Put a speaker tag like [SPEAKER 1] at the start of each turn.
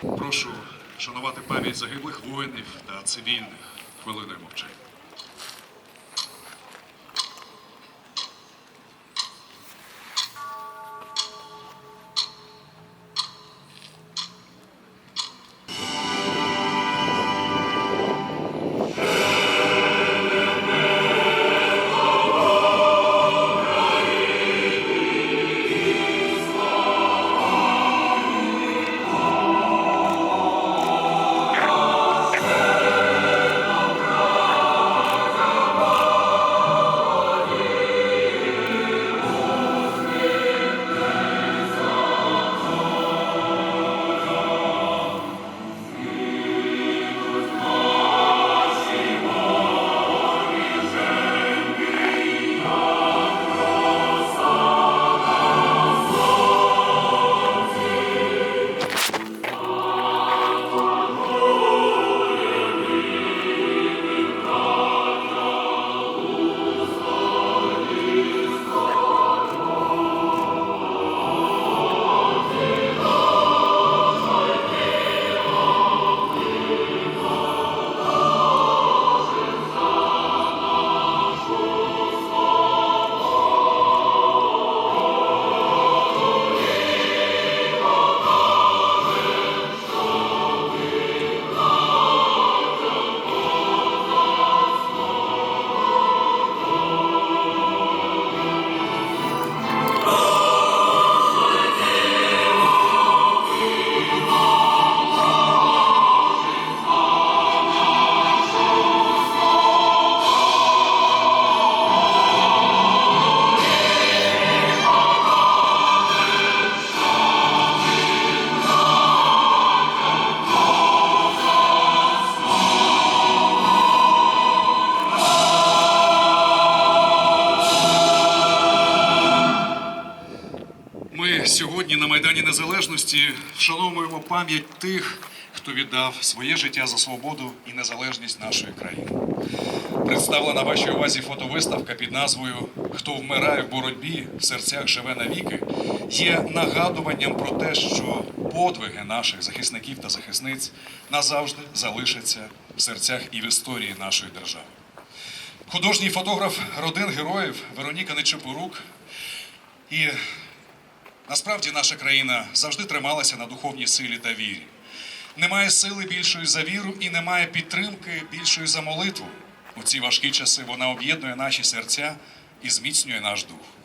[SPEAKER 1] Прошу шанувати пам'ять загиблих воїнів та цивільних хвилиною мовчання. Сьогодні на Майдані Незалежності вшановуємо пам'ять тих, хто віддав своє життя за свободу і незалежність нашої країни. Представлена вашій увазі фотовиставка під назвою Хто вмирає в боротьбі, в серцях живе навіки, є нагадуванням про те, що подвиги наших захисників та захисниць назавжди залишаться в серцях і в історії нашої держави. Художній фотограф родин героїв Вероніка Нечепорук і Насправді наша країна завжди трималася на духовній силі та вірі. Немає сили більшої за віру і немає підтримки більшої за молитву. У ці важкі часи вона об'єднує наші серця і зміцнює наш дух.